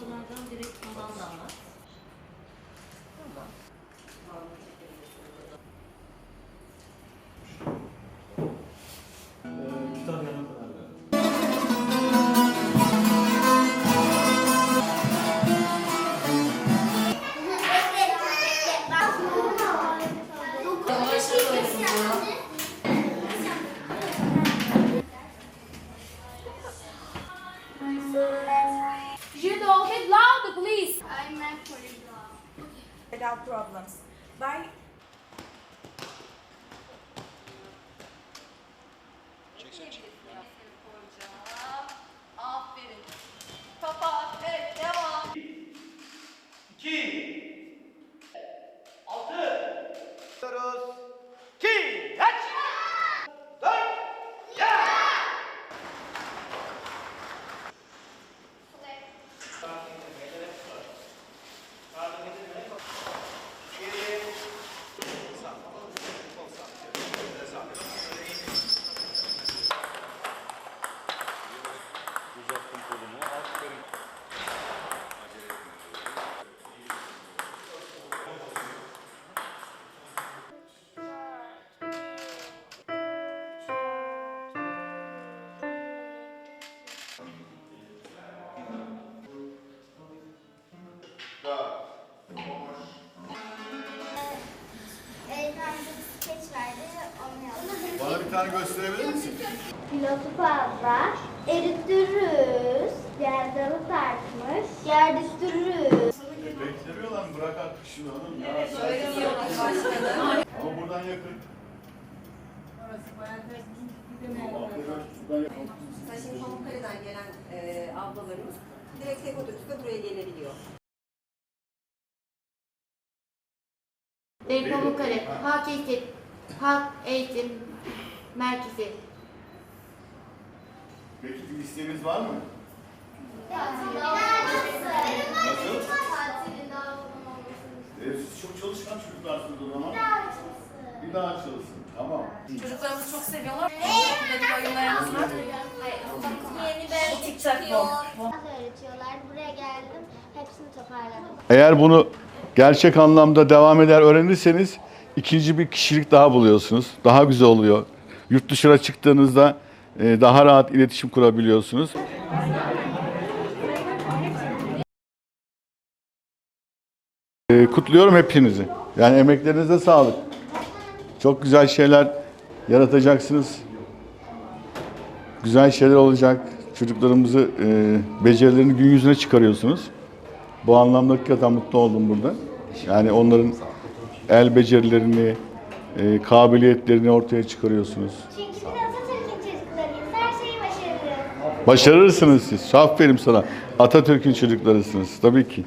noktalardan direkt falan da anlat. Without problems. By Bana bir tane gösterebilir misin? Kilosu fazla, erittiririz. Yer dalı tartmış, yer düştürürüz. Beklemiyorlar mı? Bırak artık şunu hanım. Ya. Ama buradan yakın. Mesela şimdi Pamukkale'den gelen e, ablalarımız direkt tek otobüsle buraya gelebiliyor. Bey Pamukkale, Hakikat, Halk Eğitim Merkezi. Peki bir isteğiniz var mı? Nasıl? Ee, siz çok çalışkan çocuklarsınız o zaman. Bir daha çalışsın. Tamam. Çocuklarımızı çok seviyorlar. Benim oyunlarımız var. Yeni bir çıkıyor. öğretiyorlar. Buraya geldim. Hepsini toparladım. Eğer bunu gerçek anlamda devam eder öğrenirseniz ikinci bir kişilik daha buluyorsunuz. Daha güzel oluyor. Yurt dışına çıktığınızda e, daha rahat iletişim kurabiliyorsunuz. E, Kutluyorum hepinizi. Yani emeklerinize sağlık. Çok güzel şeyler yaratacaksınız. Güzel şeyler olacak. Çocuklarımızı e, becerilerini gün yüzüne çıkarıyorsunuz. Bu anlamda hakikaten mutlu oldum burada. Yani onların el becerilerini, e, kabiliyetlerini ortaya çıkarıyorsunuz. Çünkü biz Atatürk'ün çocuklarıyız. Her şeyi başarırız. Başarırsınız siz. Aferin sana. Atatürk'ün çocuklarısınız. Tabii ki.